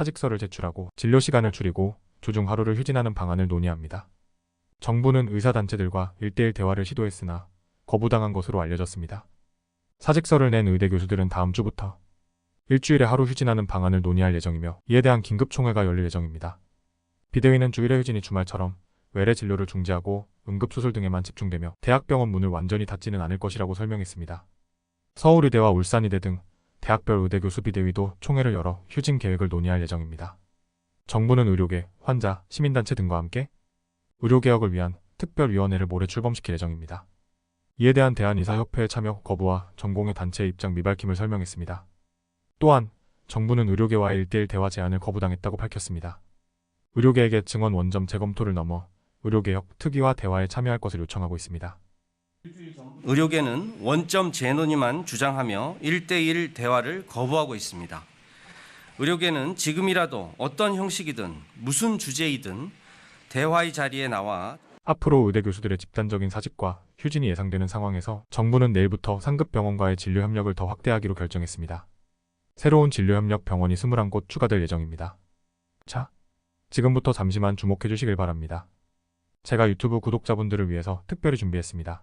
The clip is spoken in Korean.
사직서를 제출하고 진료 시간을 줄이고 주중 하루를 휴진하는 방안을 논의합니다. 정부는 의사단체들과 1대1 대화를 시도했으나 거부당한 것으로 알려졌습니다. 사직서를 낸 의대 교수들은 다음 주부터 일주일에 하루 휴진하는 방안을 논의할 예정이며 이에 대한 긴급 총회가 열릴 예정입니다. 비대위는 주일에 휴진이 주말처럼 외래 진료를 중지하고 응급수술 등에만 집중되며 대학병원 문을 완전히 닫지는 않을 것이라고 설명했습니다. 서울의대와 울산의대 등 대학별 의대 교수 비대위도 총회를 열어 휴진 계획을 논의할 예정입니다. 정부는 의료계, 환자, 시민단체 등과 함께 의료개혁을 위한 특별위원회를 모레 출범시킬 예정입니다. 이에 대한 대한의사협회의 참여 거부와 전공의 단체의 입장 미발킴을 설명했습니다. 또한 정부는 의료계와의 1대1 대화 제안을 거부당했다고 밝혔습니다. 의료계에게 증원 원점 재검토를 넘어 의료개혁 특위와 대화에 참여할 것을 요청하고 있습니다. 의료계는 원점 재논의만 주장하며 1대1 대화를 거부하고 있습니다. 의료계는 지금이라도 어떤 형식이든 무슨 주제이든 대화의 자리에 나와 앞으로 의대 교수들의 집단적인 사직과 휴진이 예상되는 상황에서 정부는 내일부터 상급 병원과의 진료 협력을 더 확대하기로 결정했습니다. 새로운 진료 협력 병원이 21곳 추가될 예정입니다. 자, 지금부터 잠시만 주목해 주시길 바랍니다. 제가 유튜브 구독자분들을 위해서 특별히 준비했습니다.